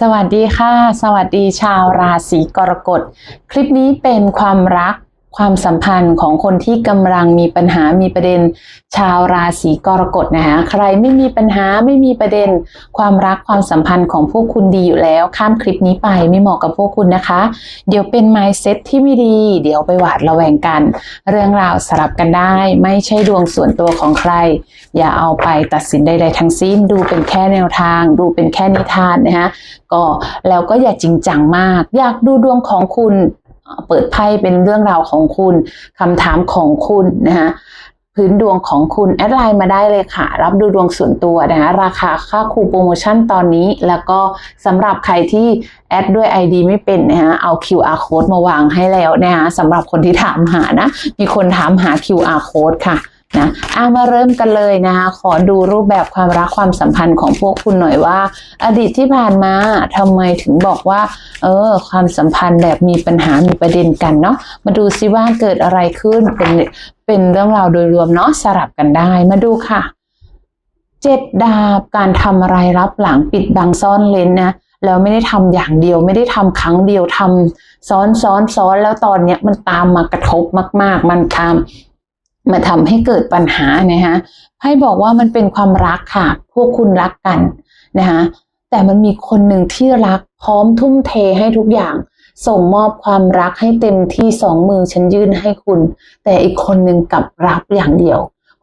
สวัสดีค่ะ สวัสดีชาวราศีกรกฎ คลิปนี้เป็นความรัก ความสัมพันธ์ของคนที่กำลังมีปัญหามีประเด็น ชาวราศีกรกฎนะคะใครไม่มีปัญหาไม่มีประเด็น ความรักความสัมพันธ์ของพวกคุณดีอยู่แล้ว ข้ามคลิปนี้ไปไม่เหมาะกับพวกคุณนะคะ เดี๋ยวเป็น mindset ที่ไม่ดี เดี๋ยวไปหวาดระแวงกัน เรื่องราวสลับกันได้ ไม่ใช่ดวงส่วนตัวของใคร อย่าเอาไปตัดสินใดๆทั้งสิ้น ดูเป็นแค่แนวทาง ดูเป็นแค่นิทานนะคะก็แล้วก็อย่าจริงจังมาก อยากดูดวงของคุณ เปิดไพ่เป็นเรื่องราวของคุณคำถามของคุณนะคะพื้นดวงของคุณแอดไลน์มาได้เลยค่ะ รับดูดวงส่วนตัวนะคะราคาค่าคูโปรโมชั่นตอนนี้ แล้วก็สำหรับใครที่แอดด้วย ID ไม่เป็นนะคะเอา QR code มาวางให้แล้วนะคะสำหรับคนที่ถามหานะ มีคนถามหา QR code ค่ะ นะเอามาเริ่มกันเลยนะคะ ขอดูรูปแบบความรักความสัมพันธ์ของพวกคุณหน่อยว่า อดีตที่ผ่านมาทำไมถึงบอกว่า เออ ความสัมพันธ์แบบมีปัญหามีประเด็นกันเนาะมาดูซิว่าเกิดอะไรขึ้นเป็นเป็นเรื่องราวโดยรวมเนาะสลับกันได้มาดูค่ะเจ็ดดาบการทำอะไรรับหลังปิดบังซ่อนเลนนะแล้วไม่ได้ทำอย่างเดียวไม่ได้ทำครั้งเดียวทำซ้อนซ้อนซ้อนแล้วตอนเนี้ยมันตามมากระทบมาก ๆ มันตาม มาทำให้เกิดปัญหานะคะให้บอกว่ามันเป็นความรักค่ะ พวกคุณรักกันนะคะแต่มันมีคนหนึ่งที่รักพร้อมทุ่มเทให้ทุกอย่างส่งมอบความรักให้เต็มที่สองมือฉันยื่นให้คุณ แต่อีกคนหนึ่งกลับรับอย่างเดียว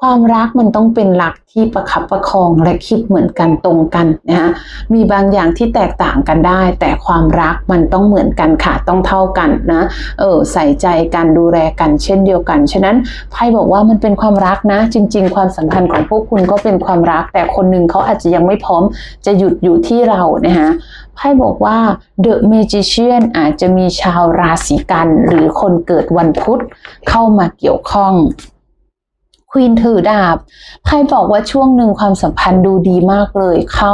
ความรักมันต้องเป็นรักที่ประคับประคองและคิดเหมือนกันตรงกันนะฮะมีบางอย่างที่แตกต่างกันได้ แต่ความรักมันต้องเหมือนกันค่ะต้องเท่ากันนะเออใส่ใจกันดูแลกันเช่นเดียวกัน ฉะนั้นไพ่บอกว่ามันเป็นความรักนะ จริง ๆ ความสัมพันธ์ของพวกคุณก็เป็นความรัก แต่คนหนึ่งเขาอาจจะยังไม่พร้อมจะหยุดอยู่ที่เรานะฮะไพ่บอกว่า The Magician อาจจะมีชาวราศีกัน หรือคนเกิดวันพุธเข้ามาเกี่ยวข้อง ควีนถือดาบไพ่บอกว่าช่วงหนึ่งความสัมพันธ์ดูดีมากเลย เขา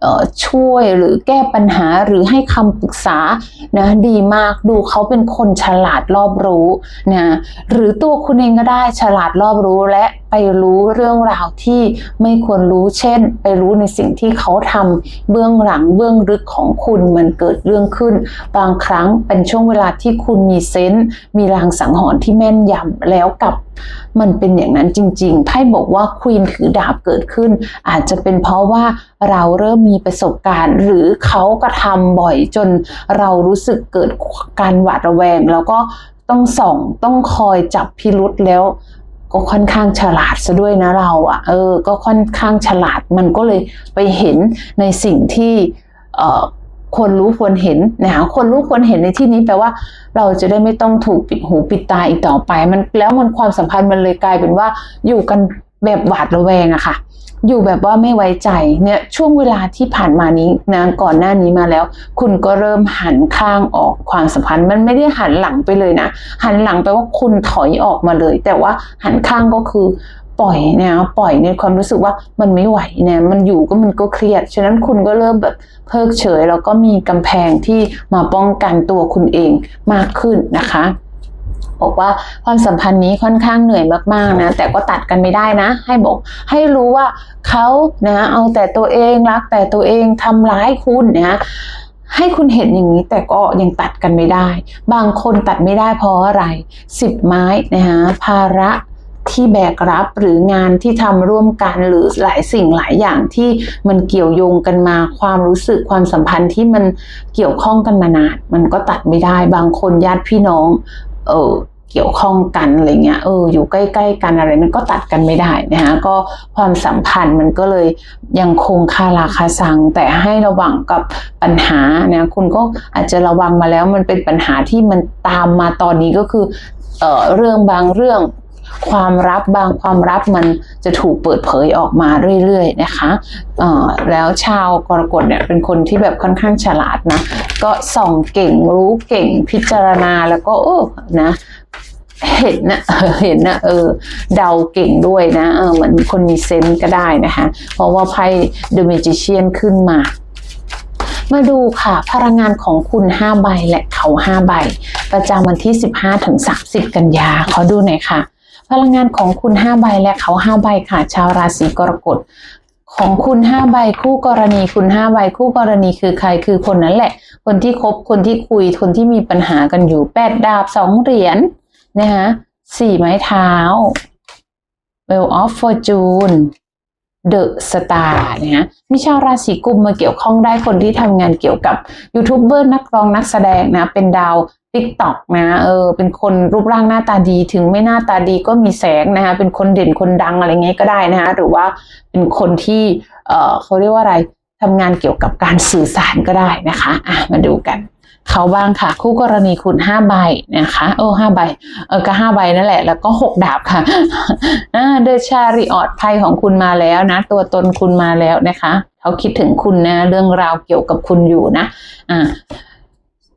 เช่วยหรือแก้ปัญหาหรือให้คำปรึกษานะดีมากดูเขาเป็นคนฉลาดรอบรู้นะหรือตัวคุณเองก็ได้ฉลาดรอบรู้และ ไปรู้เรื่องราวที่ไม่ควรรู้เช่น ไปรู้ในสิ่งที่เขาทำเบื้องหลังเบื้องลึกของคุณมันเกิดเรื่องขึ้น บางครั้งเป็นช่วงเวลาที่คุณมีเซนส์มีรางสังหรณ์ที่แม่นยำแล้วกับมันเป็นอย่างนั้นจริงๆ ไพ่บอกว่าควีนถือดาบเกิดขึ้น อาจจะเป็นเพราะว่าเราเริ่มมีประสบการณ์ หรือเขากระทำบ่อยจนเรารู้สึกเกิดการหวาดระแวง แล้วก็ต้องส่องต้องคอยจับพิรุษแล้ว ก็ค่อนข้างฉลาดซะด้วยนะเราอะ่ะเออ ก็ค่อนข้างฉลาดมันก็เลยไปเห็นในสิ่งที่เอ่อควรรู้ควรเห็นนะคะควรรู้ควรเห็นในที่นี้แปลว่า เราจะได้ไม่ต้องถูกปิดหูปิดตาอีกต่อไป มันแล้วมันความสัมพันธ์มันเลยกลายเป็นว่าอยู่กันแบบหวาดระแวงอะค่ะ อยู่แบบว่าไม่ไว้ใจเนี่ยช่วงเวลาที่ผ่านมานี้นะก่อนหน้านี้มาแล้ว คุณก็เริ่มหันข้างออกความสัมพันธ์ มันไม่ได้หันหลังไปเลยนะ หันหลังไปว่าคุณถอยออกมาเลย แต่ว่าหันข้างก็คือปล่อยเนี่ยปล่อยในความรู้สึกว่ามันไม่ไหวเนี่ยมันอยู่ก็มันก็เครียด ฉะนั้นคุณก็เริ่มแบบเพิกเฉย แล้วก็มีกำแพงที่มาป้องกันตัวคุณเองมากขึ้นนะคะ บอกว่าความสัมพันธ์นี้ค่อนข้างเหนื่อยมากๆนะ แต่ก็ตัดกันไม่ได้นะ ให้บอกให้รู้ว่าเขานะเอาแต่ตัวเองรักแต่ตัวเองทำร้ายคุณนะให้คุณเห็นอย่างนี้แต่ก็ยังตัดกันไม่ได้ บางคนตัดไม่ได้เพราะอะไรสิบไม้นะคะภาระที่แบกรับหรืองานที่ทำร่วมกันหรือหลายสิ่งหลายอย่างที่มันเกี่ยวโยงกันมาความรู้สึกความสัมพันธ์ที่มันเกี่ยวข้องกันมานานมันก็ตัดไม่ได้ บางคนญาติพี่น้อง เออเกี่ยวข้องกันอะไรเงี้ยเอออยู่ใกล้ ๆ กันอะไรมันก็ตัดกันไม่ได้นะคะก็ความสัมพันธ์มันก็เลยยังคงคาราคาซัง แต่ให้ระวังกับปัญหานะคุณก็อาจจะระวังมาแล้วมันเป็นปัญหาที่มันตามมาตอนนี้ก็คือเออเรื่องบางเรื่อง ความลับบางความลับมันจะถูกเปิดเผยออกมาเรื่อยๆนะคะแล้วชาวกรกฎเนี่ยเป็นคนที่แบบค่อนข้างฉลาดนะ ก็ส่องเก่งรู้เก่งพิจารณาแล้วก็โอ้นะเห็นนะเห็นนะเออเดาเก่งด้วยนะเออเหมือนคนมีเซนส์ก็ได้นะคะ เพราะว่าไพ่ The Magician ขึ้นมา มาดูค่ะพลังงานของคุณ 5 ใบและเขา 5 ใบ ประจำวันที่ 15ถึง30 กันยาขอดูหน่อยค่ะ พลังงานของคุณ5ใบและเขา5ใบค่ะ ชาวราศีกรกฎของคุณห้าใบคู่กรณี คุณห้าใบคู่กรณีคือใครคือคนนั้นแหละ คนที่คบคนที่คุยคนที่มีปัญหากันอยู่แปดดาบสองเหรียญนะคะสี่ไม้เท้า Well of Fortune The Star นะฮะมีชาวราศีกุมมาเกี่ยวข้องได้คนที่ทำงานเกี่ยวกับยูทูบเบอร์นักร้องนักแสดงนะ เป็นดาว ติ๊กต็อกนะเออเป็นคนรูปร่างหน้าตาดีถึงไม่หน้าตาดีก็มีแสงนะคะเป็นคนเด่นคนดังอะไรเงี้ยก็ได้นะคะหรือว่าเป็นคนที่เออเขาเรียกว่าอะไรทำงานเกี่ยวกับการสื่อสารก็ได้นะคะอะมาดูกันเขาบ้างค่ะ คู่กรณีคุณห้าใบนะคะโอ้ห้าใบเออก็ห้าใบนั่นแหละ แล้วก็หกดาบค่ะอ่าเดชาริออดไพ่ของคุณมาแล้วนะ ตัวตนคุณมาแล้วนะคะ เขาคิดถึงคุณนะ เรื่องราวเกี่ยวกับคุณอยู่นะอ่า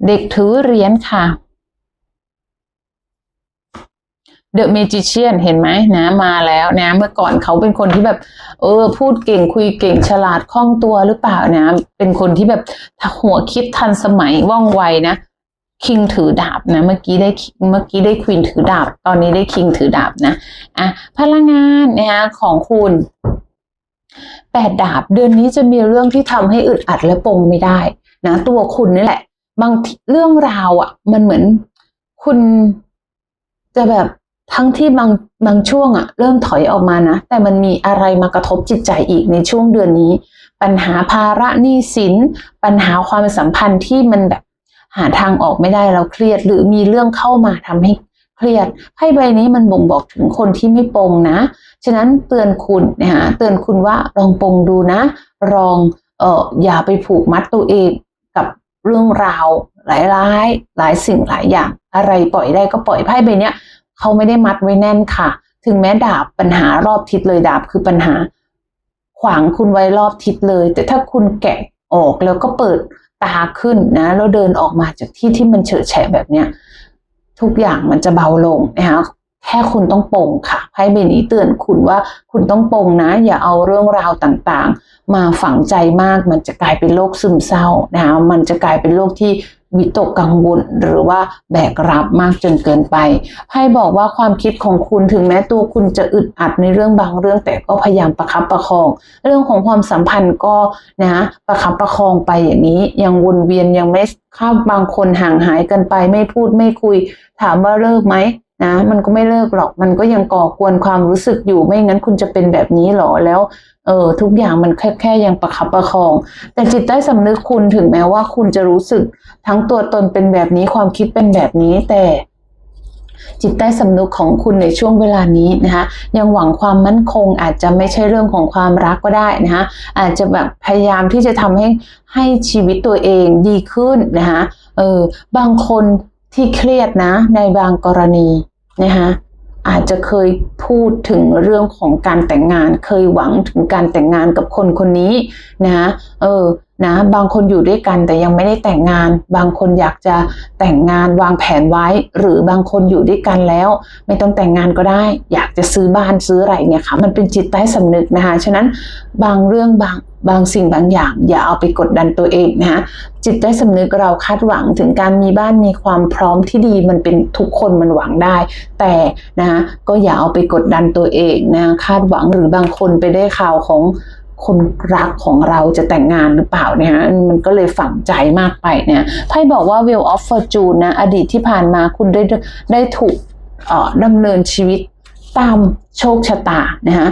เด็กถือเหรียญค่ะ เดอะเมจิเชียนเห็นไหมนะมาแล้วนะ เมื่อก่อนเขาเป็นคนที่แบบ เออ พูดเก่งคุยเก่งฉลาดคล่องตัวหรือเปล่านะ เป็นคนที่แบบหัวคิดทันสมัยว่องไวนะคิงถือดาบนะเมื่อกี้ได้เมื่อกี้ได้ควีนถือดาบ ตอนนี้ได้คิงถือดาบนะอะพลังงานนะคะของคุณแปดดาบเดือนนี้จะมีเรื่องที่ทำให้อึดอัดและปงไม่ได้นะตัวคุณนี่แหละ บางเรื่องราวอะ มันเหมือนคุณจะแบบทั้งที่บางบางช่วงอะ เริ่มถอยออกมานะ แต่มันมีอะไรมากระทบจิตใจอีกในช่วงเดือนนี้ ปัญหาภาระหนี้สิน ปัญหาความสัมพันธ์ที่มันแบบหาทางออกไม่ได้เราเครียด หรือมีเรื่องเข้ามาทำให้เครียดไพ่ใบนี้มันบ่งบอกถึงคนที่ไม่ปงนะ ฉะนั้นเตือนคุณนะฮะเตือนคุณว่าลองปงดูนะลองเอออย่าไปผูกมัดตัวเอง เรื่องราวหลายร้ายหลายสิ่งหลายอย่าง อะไรปล่อยได้ก็ปล่อยไพ่ใบเนี้ยเขาไม่ได้มัดไว้แน่นค่ะ ถึงแม้ดาบปัญหารอบทิศเลยดาบคือปัญหา ขวางคุณไว้รอบทิศเลย แต่ถ้าคุณแกะออกแล้วก็เปิดตาขึ้นนะแล้วเดินออกมาจากที่ที่มันเฉอะแฉะแบบเนี้ยทุกอย่างมันจะเบาลงนะคะ แค่คุณต้องปงค่ะไพ่ใบนี้เตือนคุณว่าคุณต้องปงนะ อย่าเอาเรื่องราวต่างๆ มาฝังใจมาก มันจะกลายเป็นโรคซึมเศร้านะคะมันจะกลายเป็นโรคที่วิตกกังวลหรือว่าแบกรับมากจนเกินไปไพ่บอกว่าความคิดของคุณถึงแม้ตัวคุณจะอึดอัดในเรื่องบางเรื่อง แต่ก็พยายามประคับประคอง เรื่องของความสัมพันธ์ก็นะประคับประคองไปอย่างนี้ยังวนเวียนยังไม่ข้าบางคนห่างหายกันไป ไม่พูดไม่คุย ถามว่าเลิกไหม นะมันก็ไม่เลิกหรอกมันก็ยังก่อกวนความรู้สึกอยู่ไม่งั้นคุณจะเป็นแบบนี้หรอแล้วเออทุกอย่างมันแค่แค่ยังประคับประคอง แต่จิตใต้สำนึกคุณถึงแม้ว่าคุณจะรู้สึกทั้งตัวตนเป็นแบบนี้ความคิดเป็นแบบนี้แต่จิตใต้สำนึกของคุณในช่วงเวลานี้นะคะยังหวังความมั่นคง อาจจะไม่ใช่เรื่องของความรักก็ได้นะคะอาจจะแบบพยายามที่จะทำให้ให้ชีวิตตัวเองดีขึ้นนะคะเออบางคน ที่เครียดนะในบางกรณีนะคะอาจจะเคยพูดถึงเรื่องของการแต่งงาน เคยหวังถึงการแต่งงานกับคนคนนี้นะเออ นะบางคนอยู่ด้วยกันแต่ยังไม่ได้แต่งงาน บางคนอยากจะแต่งงานวางแผนไว้ หรือบางคนอยู่ด้วยกันแล้ว ไม่ต้องแต่งงานก็ได้ อยากจะซื้อบ้านซื้ออะไรเนี่ยค่ะมันเป็นจิตใต้สำนึกนะคะฉะนั้นบางเรื่องบางบางสิ่งบางอย่าง อย่าเอาไปกดดันตัวเองนะคะจิตใต้สำนึกเราคาดหวังถึงการมีบ้านมีความพร้อมที่ดีมันเป็นทุกคนมันหวังได้ แต่นะคะก็อย่าเอาไปกดดันตัวเองนะคาดหวังหรือบางคนไปได้ข่าวของ คนรักของเราจะแต่งงานหรือเปล่าเนี่ยฮะมันก็เลยฝังใจมากไปเนี่ยไพ่บอกว่า Wheel of Fortune นะอดีตที่ผ่านมาคุณได้ได้ถูกเอ่อดำเนินชีวิตตามโชคชะตานะฮะ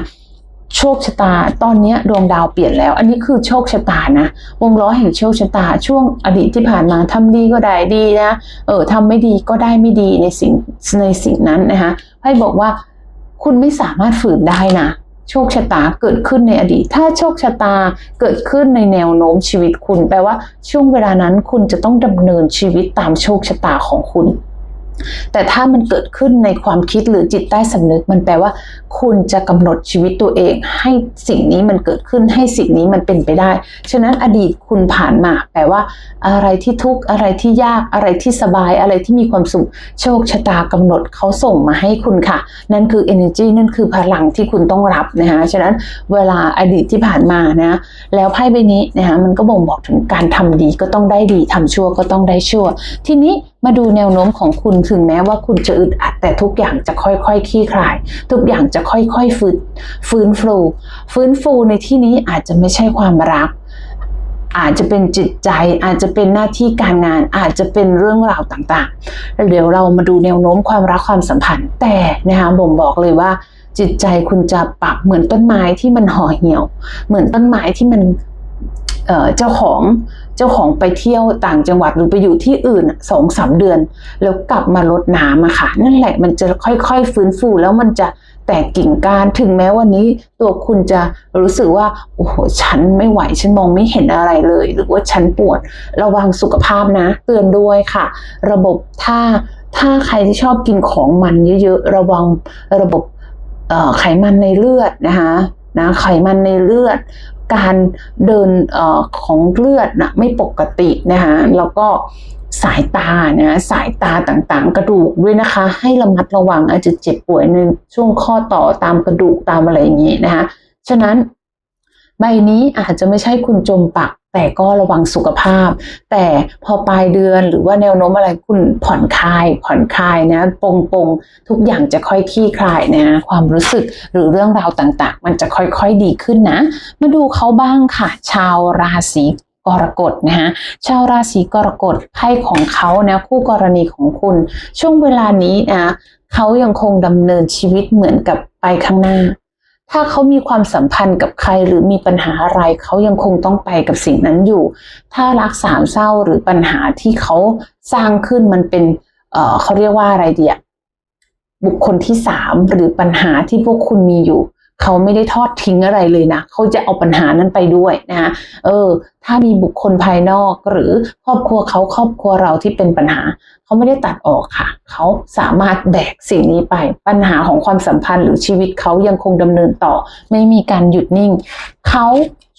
โชคชะตาตอนนี้ดวงดาวเปลี่ยนแล้ว อันนี้คือโชคชะตานะ วงล้อแห่งโชคชะตา ช่วงอดีตที่ผ่านมาทำดีก็ได้ดีนะเออทำไม่ดีก็ได้ไม่ดีในสิ่งในสิ่งนั้นนะคะไพ่บอกว่าคุณไม่สามารถฝืนได้นะ โชคชะตาเกิดขึ้นในอดีต ถ้าโชคชะตาเกิดขึ้นในแนวโน้มชีวิตคุณ แปลว่าช่วงเวลานั้นคุณจะต้องดำเนินชีวิตตามโชคชะตาของคุณ แต่ถ้ามันเกิดขึ้นในความคิดหรือจิตใต้สำนึก มันแปลว่า คุณจะกำหนดชีวิตตัวเอง ให้สิ่งนี้มันเกิดขึ้นให้สิ่งนี้มันเป็นไปได้ ฉะนั้นอดีตคุณผ่านมา แปลว่า อะไรที่ทุกข์อะไรที่ยากอะไรที่สบายอะไรที่มีความสุข โชคชะตากำหนดเขาส่งมาให้คุณค่ะ นั่นคือ energy นั่นคือพลังที่คุณต้องรับนะคะฉะนั้นเวลาอดีตที่ผ่านมานะแล้วไพ่ใบนี้นะคะมันก็บ่งบอกถึงการทำดีก็ต้องได้ดีทำชั่วก็ต้องได้ชั่ว ทีนี้ มาดูแนวโน้มของคุณถึงแม้ว่าคุณจะอึดอัดแต่ทุกอย่างจะค่อยๆคคลี่คลาย ทุกอย่างจะค่อยๆฟื้นฟื้นฟูฟื้นฟูในที่นี้อาจจะไม่ใช่ความรัก อาจจะเป็นจิตใจ อาจจะเป็นหน้าที่การงาน อาจจะเป็นเรื่องราวต่างๆ เดี๋ยวเรามาดูแนวโน้มความรักความสัมพันธ์ แต่นะคะบ่งบอกเลยว่า จิตใจคุณจะปรับเหมือนต้นไม้ที่มันห่อเหี่ยว เหมือนต้นไม้ที่มันเจ้าของ เจ้าของไปเที่ยวต่างจังหวัดหรือไปอยู่ที่อื่นสองสามเดือน แล้วกลับมาลดน้ำอะค่ะ นั่นแหละมันจะค่อยๆ ฟื้นฟูแล้วมันจะแตกกิ่งก้านถึงแม้วันนี้ตัวคุณจะรู้สึกว่า โอ้โห ฉันไม่ไหว ฉันมองไม่เห็นอะไรเลย หรือว่าฉันปวด ระวังสุขภาพนะ เตือนด้วยค่ะ ระบบถ้าถ้าใครที่ชอบกินของมันเยอะๆ ระวังระบบไขมันในเลือดนะคะนะไขมันในเลือด การเดินออของเลือดนะไม่ปกตินะคะแล้วก็สายตานะสายตาต่างๆ กระดูกด้วยนะคะ ให้ระมัดระวังอาจจะเจ็บป่วยในช่วงข้อต่อตามกระดูกตามอะไรอย่างนี้นะคะฉะนั้นใบนี้อาจจะไม่ใช่คุณจมปัก แต่ก็ระวังสุขภาพ แต่พอปลายเดือนหรือว่าแนวโน้มอะไรคุณผ่อนคลาย ผ่อนคลายนะปงปงทุกอย่างจะค่อยคลี่คลายนะ ความรู้สึกหรือเรื่องราวต่างๆ มันจะค่อยๆดีขึ้นนะ มาดูเขาบ้างค่ะ ชาวราศีกรกฎนะฮะชาวราศีกรกฎไพ่ของเขานะคู่กรณีของคุณ ช่วงเวลานี้นะเขายังคงดำเนินชีวิตเหมือนกับไปข้างหน้า ถ้าเขามีความสัมพันธ์กับใครหรือมีปัญหาอะไรเขายังคงต้องไปกับสิ่งนั้นอยู่ ถ้ารักสามเศร้าหรือปัญหาที่เขาสร้างขึ้นมันเป็นเเขาเรียกว่าอะไรเดียบุคคลที่สามหรือปัญหาที่พวกคุณมีอยู่ เขาไม่ได้ทอดทิ้งอะไรเลยนะ เขาจะเอาปัญหานั้นไปด้วยนะเออ ถ้ามีบุคคลภายนอกหรือครอบครัวเขาครอบครัวเราที่เป็นปัญหา เขาไม่ได้ตัดออกค่ะ เขาสามารถแบกสิ่งนี้ไป ปัญหาของความสัมพันธ์หรือชีวิตเขายังคงดำเนินต่อ ไม่มีการหยุดนิ่ง เขา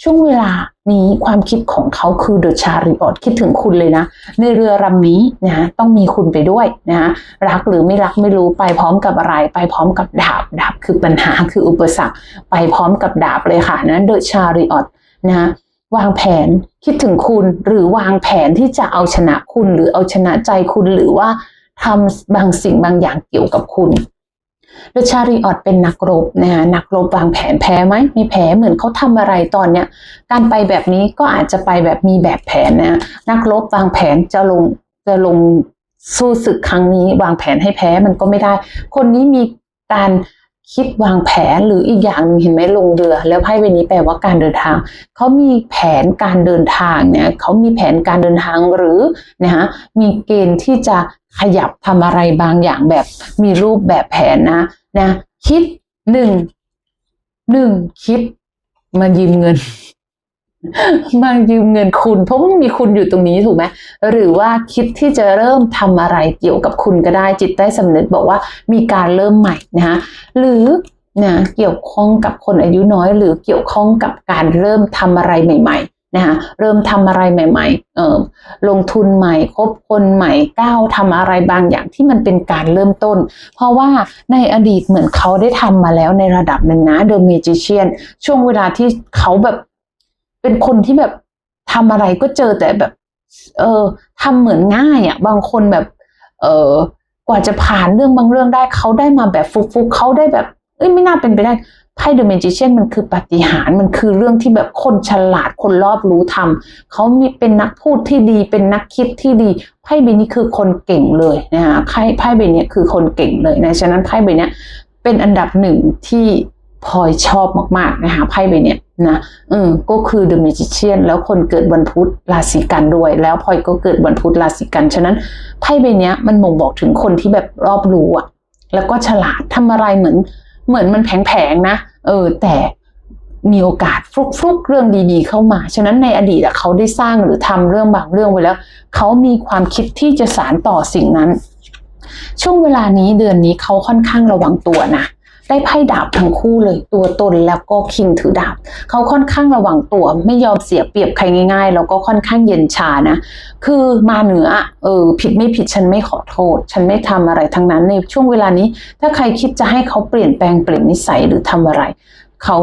ช่วงเวลา นี้ความคิดของเขาคือเดอะชาริออตคิดถึงคุณเลยนะ ในเรือลำนี้นะต้องมีคุณไปด้วยนะรักหรือไม่รักไม่รู้ไปพร้อมกับอะไร ไปพร้อมกับดาบดาบคือปัญหาคืออุปสรรค ไปพร้อมกับดาบเลยค่ะนะเดอะชาริออตนะวางแผนคิดถึงคุณหรือวางแผนที่จะเอาชนะคุณหรือเอาชนะใจคุณหรือว่าทำบางสิ่งบางอย่างเกี่ยวกับคุณ โดชาริออตเป็นนักรบนะคะนักรบวางแผนแพ้ไหมมีแผลเหมือนเขาทำอะไรตอนเนี้ยการไปแบบนี้ก็อาจจะไปแบบมีแบบแผนนะนักรบวางแผนจะลงจะลงสู้ศึกครั้งนี้ วางแผนให้แพ้มันก็ไม่ได้ คนนี้มีการคิดวางแผนหรืออีกอย่างนึงเห็นไหมลงเรือ แล้วไพ่ใบนี้แปลว่าการเดินทางเขามีแผนการเดินทางเนี่ยเขามีแผนการเดินทางหรือนะคะมีเกณฑ์ที่จะ ขยับทำอะไรบางอย่างแบบมีรูปแบบแผนนะนะคิดหนึ่งหนึ่งคิดมายืมเงิน มายืมเงินคุณ เพราะว่ามีคุณอยู่ตรงนี้ถูกไหมหรือว่าคิดที่จะเริ่มทำอะไรเกี่ยวกับคุณก็ได้จิตใต้สำนึกบอกว่ามีการเริ่มใหม่นะคะหรือนะเกี่ยวข้องกับคนอายุน้อย หรือเกี่ยวข้องกับการเริ่มทำอะไรใหม่ ๆ นะคะเริ่มทำอะไรใหม่ๆเออลงทุนใหม่คบคนใหม่ก้าวทำอะไรบางอย่างที่มันเป็นการเริ่มต้น เพราะว่าในอดีตเหมือนเขาได้ทำมาแล้วในระดับหนึ่งนะ The Magician ช่วงเวลาที่เขาแบบเป็นคนที่แบบทำอะไรก็เจอแต่แบบ เออทำเหมือนง่ายอะ่ะบางคนแบบ เออกว่าจะผ่านเรื่องบางเรื่องได้เขาได้มาแบบฟุกๆเขาได้แบบเอ้ยไม่น่าเป็นไปได้ ไพ่เดอะเมจิเชียนมันคือปฏิหารมันคือเรื่องที่แบบคนฉลาดคนรอบรู้ทำเขามีเป็นนักพูดที่ดีเป็นนักคิดที่ดีไพ่ใบนี้คือคนเก่งเลยนะคะไพ่ไพ่ใบนี้คือคนเก่งเลยนะฉะนั้นไพ่ใบนี้เป็นอันดับหนึ่งที่พลอยชอบมากๆนะคะไพ่ใบเนี้ยนะเอืมก็คือ The Magician แล้วคนเกิดวันพุธราศีกันด้วย แล้วพลอยก็เกิดวันพุธราศีกัน ฉะนั้นไพ่ใบเนี้ยมันบ่งบอกถึงคนที่แบบรอบรู้อะแล้วก็ฉลาดทำอะไรเหมือน เหมือนมันแผงๆนะเออแต่มีโอกาสฟลุกๆเรื่องดีๆเข้ามา ฉะนั้นในอดีตเขาได้สร้างหรือทำเรื่องบางเรื่องไว้แล้ว เขามีความคิดที่จะสารต่อสิ่งนั้น ช่วงเวลานี้เดือนนี้เขาค่อนข้างระวังตัวนะ ได้ไพ่ดาบทั้งคู่เลย ตัวตนแล้วก็คิงถือดาบ เขาค่อนข้างระวังตัวไม่ยอมเสียเปรียบใครง่ายๆ แล้วก็ค่อนข้างเย็นชานะ คือมาเหนือเออผิดไม่ผิดฉันไม่ขอโทษ ฉันไม่ทำอะไรทั้งนั้นในช่วงเวลานี้ ถ้าใครคิดจะให้เขาเปลี่ยนแปลงเปลี่ยนนิสัยหรือทำอะไร เขา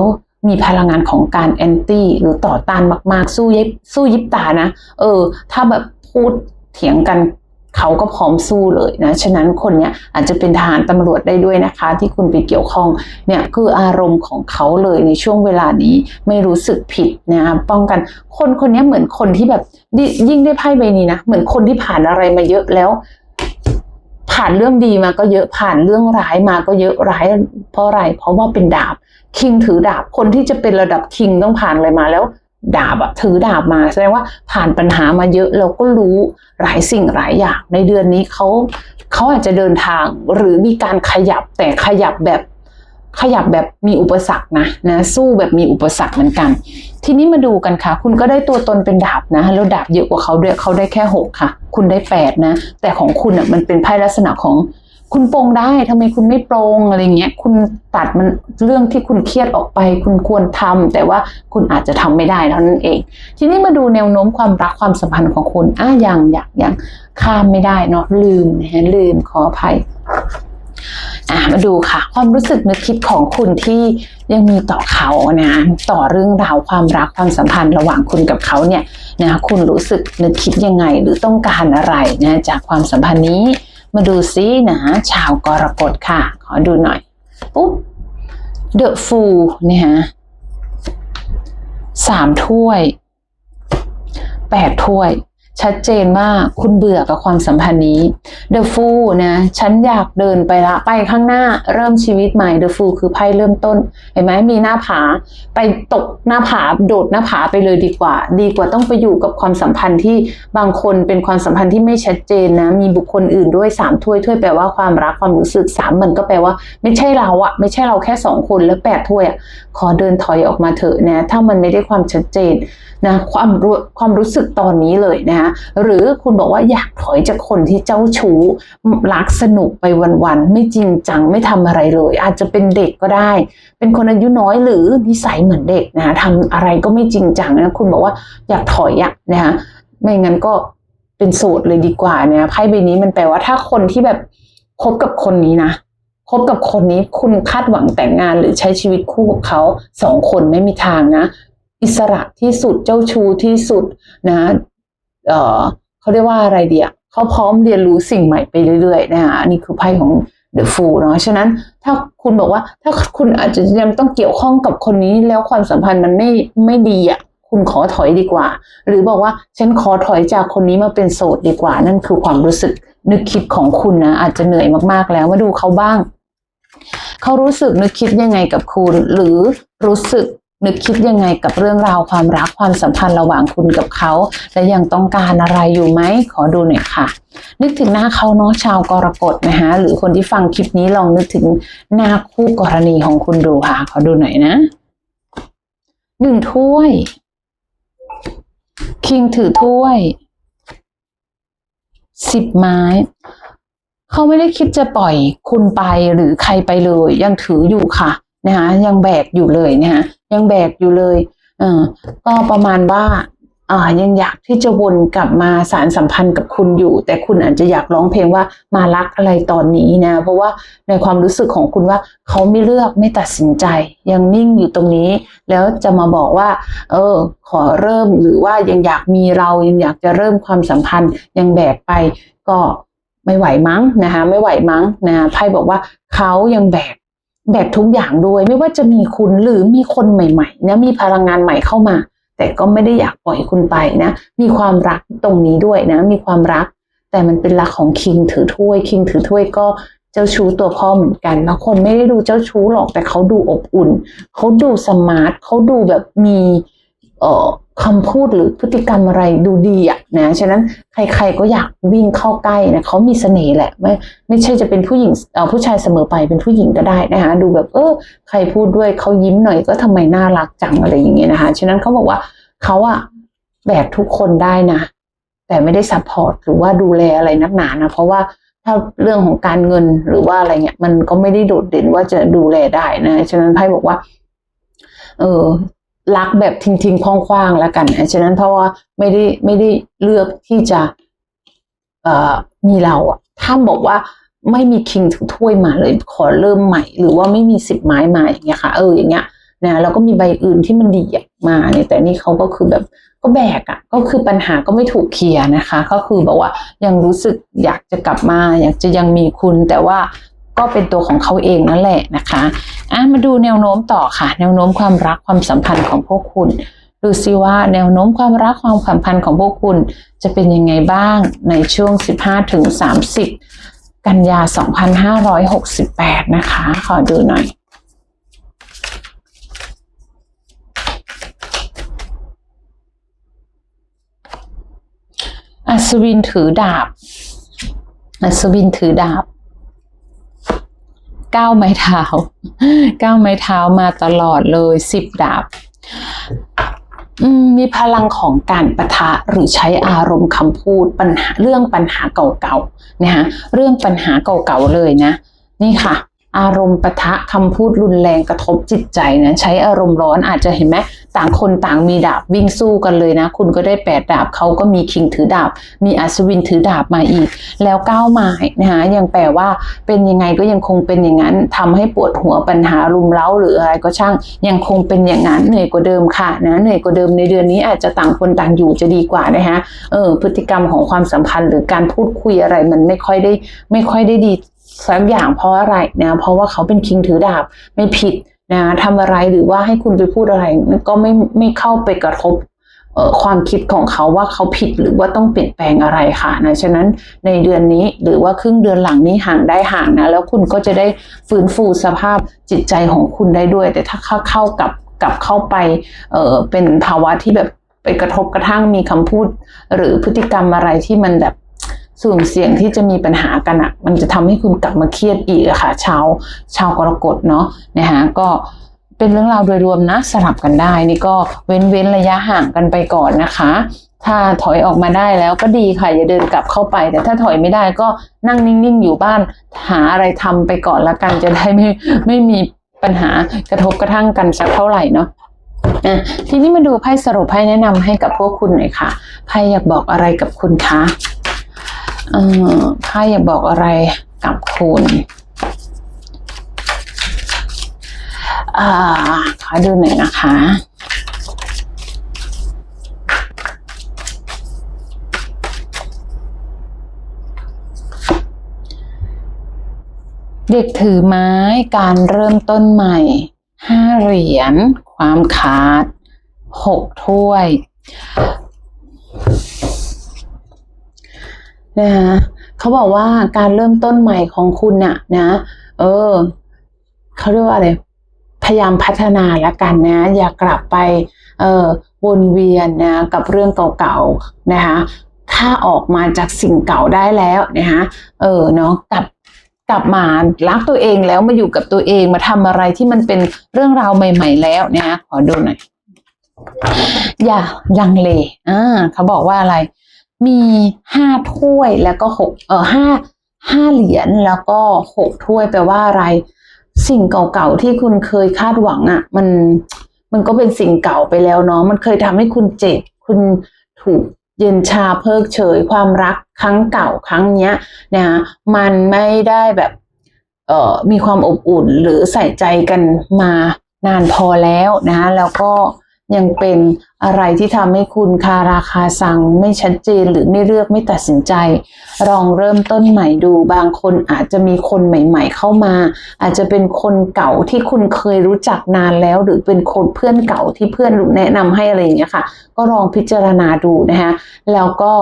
มีพลังงานของการแอนตี้หรือต่อต้านมาก ๆ สู้ยิบสู้ยิบตานะ เออ ถ้าแบบพูดเถียงกัน เขาก็พร้อมสู้เลยนะ ฉะนั้นคนเนี้ยอาจจะเป็นทหารตำรวจได้ด้วยนะคะ ที่คุณไปเกี่ยวข้องเนี่ยคืออารมณ์ของเขาเลยในช่วงเวลานี้ไม่รู้สึกผิดนะคะป้องกันคนคนนี้เหมือนคนที่แบบยิ่งได้ไพ่ใบนี้นะเหมือนคนที่ผ่านอะไรมาเยอะแล้วผ่านเรื่องดีมาก็เยอะผ่านเรื่องร้ายมาก็เยอะร้ายเพราะอะไรเพราะว่าเป็นดาบคิงถือดาบคนที่จะเป็นระดับคิงต้องผ่านอะไรมาแล้ว ดาบอะถือดาบมาแสดงว่าผ่านปัญหามาเยอะเราก็รู้หลายสิ่งหลายอย่าง ในเดือนนี้เขาเขาอาจจะเดินทางหรือมีการขยับแต่ขยับแบบขยับแบบมีอุปสรรคนะนะสู้แบบมีอุปสรรคเหมือนกัน ทีนี้มาดูกันค่ะ คุณก็ได้ตัวตนเป็นดาบนะแล้วดาบเยอะกว่าเขาด้วยเขาได้แค่หกค่ะ คุณได้แปดนะ แต่ของคุณอะมันเป็นไพ่ลักษณะของ คุณปรงได้ทำไมคุณไม่ปรงอะไรเงี้ยคุณตัดมันเรื่องที่คุณเครียดออกไป คุณควรทำแต่ว่าคุณอาจจะทำไม่ได้เท่านั้นเอง ทีนี้มาดูแนวโน้มความรักความสัมพันธ์ของคุณอะยังอยังยังข้ามไม่ได้เนาะลืมนะฮะลืมขออภัยอะมาดูค่ะ ความรู้สึกนึกคิดของคุณที่ยังมีต่อเขานะต่อเรื่องราวความรักความสัมพันธ์ระหว่างคุณกับเขาเนี่ยนะคุณรู้สึกนึกคิดยังไงหรือต้องการอะไรนะจากความสัมพันธ์นี้ มาดูซินะชาวกรกฎค่ะ ขอดูหน่อย ปุ๊บ The Fool เนี่ยฮะสามถ้วยแปดถ้วย ชัดเจนว่าคุณเบื่อกับความสัมพันธ์นี้ The Fool นะฉันอยากเดินไปละไปข้างหน้าเริ่มชีวิตใหม่ The Fool คือไพ่เริ่มต้น เห็นไหมมีหน้าผา ไปตกหน้าผาโดดหน้าผาไปเลยดีกว่า ดีกว่าต้องไปอยู่กับความสัมพันธ์ที่บางคนเป็นความสัมพันธ์ที่ไม่ชัดเจนนะ มีบุคคลอื่นด้วยสามถ้วยถ้วยแปลว่าความรักความรู้สึกสามมันก็แปลว่า ไม่ใช่เราอะไม่ใช่เราแค่สองคนแล้วแปดถ้วยอะขอเดินถอยออกมาเถอะนะถ้ามันไม่ได้ความชัดเจนนะความรู้ความรู้สึกตอนนี้เลยนะหรือคุณบอกว่าอยากถอยจากคนที่เจ้าชู้รักสนุกไปวันๆไม่จริงจังไม่ทำอะไรเลย อาจจะเป็นเด็กก็ได้ เป็นคนอายุน้อยหรือนิสัยเหมือนเด็กนะทำอะไรก็ไม่จริงจังนะคุณบอกว่าอยากถอยอะนะคะไม่งั้นก็เป็นโสดเลยดีกว่าเนี่ยไพ่ใบนี้มันแปลว่าถ้าคนที่แบบคบกับคนนี้นะคบกับคนนี้คุณคาดหวังแต่งงานหรือใช้ชีวิตคู่กับเขาสองคนไม่มีทางนะ อิสระที่สุดเจ้าชู้ที่สุดนะ เออเขาเรียกว่าอะไรเดียเขาพร้อมเรียนรู้สิ่งใหม่ไปเรื่อยๆนะคะอันนี้คือไพ่ของ The Fool เนาะฉะนั้นถ้าคุณบอกว่าถ้าคุณอาจจะยังต้องเกี่ยวข้องกับคนนี้แล้วความสัมพันธ์มันไม่ไม่ดีอะคุณขอถอยดีกว่า หรือบอกว่าฉันขอถอยจากคนนี้มาเป็นโสดดีกว่า นั่นคือความรู้สึกนึกคิดของคุณนะอาจจะเหนื่อยมากๆแล้วมาดูเขาบ้าง เขารู้สึกนึกคิดยังไงกับคุณ หรือรู้สึก นึกคิดยังไงกับเรื่องราวความรักความสัมพันธ์ระหว่างคุณกับเขา และยังต้องการอะไรอยู่ไหมขอดูหน่อยค่ะ นึกถึงหน้าเขาเนาะชาวกรกฎนะคะหรือคนที่ฟังคลิปนี้ลองนึกถึงหน้าคู่กรณีของคุณดูค่ะ ขอดูหน่อยนะหนึ่งถ้วย คิงถือถ้วยสิบไม้เขาไม่ได้คิดจะปล่อยคุณไปหรือใครไปเลย ยังถืออยู่ค่ะ นะคะยังแบกอยู่เลยนะคะยังแบกอยู่เลยเออก็ประมาณว่าอ่ายังอยากที่จะวนกลับมาสารสัมพันธ์กับคุณอยู่ แต่คุณอาจจะอยากร้องเพลงว่ามารักอะไรตอนนี้นะ เพราะว่าในความรู้สึกของคุณว่าเขาไม่เลือกไม่ตัดสินใจ ยังนิ่งอยู่ตรงนี้ แล้วจะมาบอกว่า เออ ขอเริ่มหรือว่ายังอยากมีเรายังอยากจะเริ่มความสัมพันธ์ยังแบกไปก็ไม่ไหวมั้งนะคะไม่ไหวมั้งนะไพ่บอกว่าเขายังแบก แบกทุกอย่างด้วยไม่ว่าจะมีคุณหรือมีคนใหม่ๆนะมีพลังงานใหม่เข้ามา แต่ก็ไม่ได้อยากปล่อยคุณไปนะ มีความรักตรงนี้ด้วยนะ มีความรัก แต่มันเป็นรักของคิงถือถ้วยคิงถือถ้วยก็เจ้าชู้ตัวพ่อเหมือนกันบางคนไม่ได้ดูเจ้าชู้หรอกแต่เขาดูอบอุ่นเขาดูสมาร์ทเขาดูแบบมีเอ่อ คำพูดหรือพฤติกรรมอะไรดูดีอะนะฉะนั้นใครๆก็อยากวิ่งเข้าใกล้นะเขามีเสน่ห์แหละไม่ไม่ใช่จะเป็นผู้หญิงเอ่อผู้ชายเสมอไปเป็นผู้หญิงก็ได้นะคะดูแบบเออใครพูดด้วยเขายิ้มหน่อยก็ทำไมน่ารักจังอะไรอย่างเงี้ยนะคะฉะนั้นเขาบอกว่าเขาอะแบกทุกคนได้นะแต่ไม่ได้ซัพพอร์ตหรือว่าดูแลอะไรนักหนานะเพราะว่าถ้าเรื่องของการเงินหรือว่าอะไรเงี้ยมันก็ไม่ได้โดดเด่นว่าจะดูแลได้นะฉะนั้นไพ่บอกว่า เออ รักแบบทิ้งๆคว้างๆแล้วกันนะฉะนั้นเพราะว่าไม่ได้ไม่ได้เลือกที่จะเอ่อมีเราอะถ้าบอกว่าไม่มีคิงถือถ้วยมาเลย ขอเริ่มใหม่ หรือว่าไม่มีสิบไม้มาอย่างเงี้ยค่ะ เอออย่างเงี้ยนะแล้วก็มีใบอื่นที่มันดีมาเนี่ยแต่นี่เขาก็คือแบบก็แบกอะก็คือปัญหาก็ไม่ถูกเคลียร์นะคะ ก็คือแบบว่ายังรู้สึกอยากจะกลับมา อยากจะยังมีคุณแต่ว่า ก็เป็นตัวของเขาเองนั่นแหละนะคะอะมาดูแนวโน้มต่อค่ะ แนวโน้มความรักความสัมพันธ์ของพวกคุณ ดูซิว่าแนวโน้มความรักความสัมพันธ์ของพวกคุณ จะเป็นยังไงบ้างในช่วง 15ถึง30 กันยา 2568 นะคะ ขอดูหน่อยอัศวินถือดาบ อัศวินถือดาบ ก้าวไม้เท้าก้าวไม้เท้ามาตลอดเลยสิบดาบมมีพลังของการประทะหรือใช้อารมณ์คำพูดปัญหาเรื่องปัญหาเก่าๆนะคะเรื่องปัญหาเก่าๆเลยนะ นี่ค่ะ อารมณ์ปะทะคำพูดรุนแรงกระทบจิตใจนะใช้อารมณ์ร้อนอาจจะเห็นไหมต่างคนต่างมีดาบวิ่งสู้กันเลยนะ คุณก็ได้แปดดาบเขาก็มีคิงถือดาบ มีอัศวินถือดาบมาอีก แล้วก้าวไม้นะคะยังแปลว่าเป็นยังไงก็ยังคงเป็นอย่างนั้นทำให้ปวดหัวปัญหารุมเร้าหรืออะไรก็ช่างยังคงเป็นอย่างนั้นเหนื่อยกว่าเดิมค่ะนะเหนื่อยกว่าเดิมในเดือนนี้อาจจะต่างคนต่างอยู่จะดีกว่านะคะเออพฤติกรรมของความสัมพันธ์หรือการพูดคุยอะไรมันไม่ค่อยได้ไม่ค่อยได้ดี สักอย่างเพราะอะไรนะ เพราะว่าเขาเป็นคิงถือดาบไม่ผิดนะทำอะไรหรือว่าให้คุณไปพูดอะไร ก็ไม่ไม่เข้าไปกระทบความคิดของเขาว่าเขาผิดหรือว่าต้องเปลี่ยนแปลงอะไรค่ะนะฉะนั้นในเดือนนี้หรือว่าครึ่งเดือนหลังนี้ห่างได้ห่างนะแล้วคุณก็จะได้ฟื้นฟูสภาพจิตใจของคุณได้ด้วย แต่ถ้าเข้าเข้ากับกับเข้าไปเออเป็นภาวะที่แบบไปกระทบกระทั่งมีคำพูด หรือพฤติกรรมอะไรที่มันแบบ สุ่มเสี่ยงที่จะมีปัญหากันอะ่ะ มันจะทำให้คุณกลับมาเครียดอีกอะค่ะชาวชาวกรกฎเนาะนะคะก็เป็นเรื่องราวโดยรวมนะสลับกันได้ นี่ก็เว้นเว้นระยะห่างกันไปก่อนนะคะ ถ้าถอยออกมาได้แล้วก็ดีค่ะ อย่าเดินกลับเข้าไป แต่ถ้าถอยไม่ได้ก็นั่งนิ่งๆอยู่บ้าน หาอะไรทำไปก่อนละกันจะได้ไม่ไม่มีปัญหากระทบกระทั่งกันสักเท่าไหร่เนาะอะทีนี้มาดูไพ่สรุปไพ่แนะนำให้กับพวกคุณหน่อยค่ะไพ่อยากบอกอะไรกับคุณคะ เออไพ่อยากบอกอะไรกับคุณอ่าขอดูหน่อยนะคะเด็กถือไม้การเริ่มต้นใหม่ห้าเหรียญ ความขาดหกถ้วย นะคะเขาบอกว่าการเริ่มต้นใหม่ของคุณน่ะ นะ เออเขาเรียกว่าอะไรพยายามพัฒนาละกันนะ อย่ากลับไป เออวนเวียนนะ กับเรื่องเก่าๆนะคะถ้าออกมาจากสิ่งเก่าได้แล้วนะคะเออเนาะกลับกลับมารักตัวเองแล้วมาอยู่กับตัวเองมาทำอะไรที่มันเป็นเรื่องราวใหม่ ๆ แล้วนะคะขอดูหน่อยอย่าลังเลอ่าเขาบอกว่าอะไร มีห้าถ้วยแล้วก็หกเออห้าห้าเหรียญแล้วก็หกถ้วยแปลว่าอะไร สิ่งเก่าๆที่คุณเคยคาดหวังอะ่ะ มันมันก็เป็นสิ่งเก่าไปแล้วเนาะมันเคยทำให้คุณเจ็บ คุณถูกเย็นชาเพิกเฉยความรักครั้งเก่าครั้งเนี้ยนะมันไม่ได้แบบเอ่อมีความอบอุ่นหรือใส่ใจกันมานานพอแล้วนะแล้วก็ ยังเป็นอะไรที่ทำให้คุณคาราคาซังไม่ชัดเจนหรือไม่เลือกไม่ตัดสินใจ ลองเริ่มต้นใหม่ดูบางคนอาจจะมีคนใหม่ ๆ เข้ามา อาจจะเป็นคนเก่าที่คุณเคยรู้จักนานแล้ว หรือเป็นคนเพื่อนเก่าที่เพื่อนแนะนำให้อะไรอย่างเงี้ยค่ะ ก็ลองพิจารณาดูนะคะแล้วก็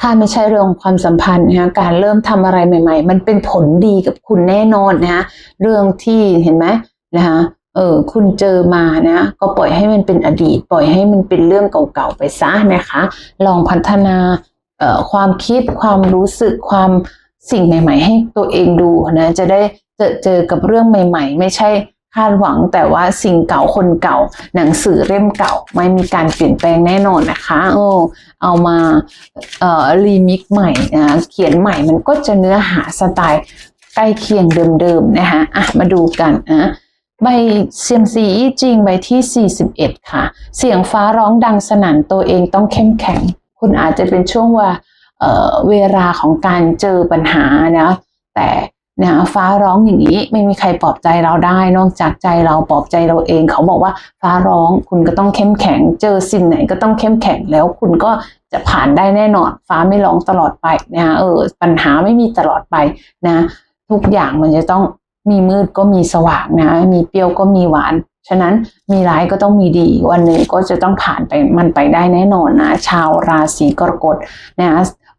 ถ้าไม่ใช่เรื่องความสัมพันธ์นะคะการเริ่มทำอะไรใหม่ ๆ มันเป็นผลดีกับคุณแน่นอนนะคะเรื่องที่เห็นไหมนะคะ เออคุณเจอมานะก็ปล่อยให้มันเป็นอดีต ปล่อยให้มันเป็นเรื่องเก่าๆไปซะนะคะ ลองพัฒนาเอ่อความคิดความรู้สึกความสิ่งใหม่ ๆ ให้ตัวเองดูนะจะได้เจอเจอกับเรื่องใหม่ ๆ ไม่ใช่คาดหวังแต่ว่าสิ่งเก่าคนเก่า หนังสือเล่มเก่าไม่มีการเปลี่ยนแปลงแน่นอนนะคะโอ้เอามาเอ่อรีมิกใหม่นะเขียนใหม่มันก็จะเนื้อหาสไตล์ใกล้เคียงเดิมๆนะคะอะมาดูกันนะ ใบเซียมซีจริงใบที่ 41 ค่ะ เสียงฟ้าร้องดังสนั่นตัวเองต้องเข้มแข็ง คุณอาจจะเป็นช่วงว่าเออเวลาของการเจอปัญหานะแต่นะฟ้าร้องอย่างนี้ไม่มีใครปลอบใจเราได้ นอกจากใจเราปลอบใจเราเอง เขาบอกว่าฟ้าร้องคุณก็ต้องเข้มแข็ง เจอสิ่งไหนก็ต้องเข้มแข็งแล้วคุณก็จะผ่านได้แน่นอน ฟ้าไม่ร้องตลอดไปนะเออปัญหาไม่มีตลอดไปนะ ทุกอย่างมันจะต้อง มีมืดก็มีสว่างนะ มีเปรี้ยวก็มีหวาน ฉะนั้นมีร้ายก็ต้องมีดี วันหนึ่งก็จะต้องผ่านไปมันไปได้แน่นอนนะ ชาวราศีกรกฎนะ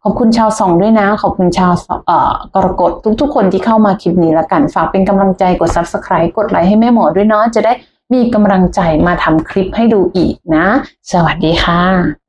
ขอบคุณชาวสองด้วยนะ ขอบคุณชาวเอ่อกรกฎทุก ๆ คนที่เข้ามาคลิปนี้ละกัน ฝากเป็นกำลังใจกด subscribe กดไลค์ให้แม่หมอด้วยเนาะจะได้มีกำลังใจมาทำคลิปให้ดูอีกนะ สวัสดีค่ะ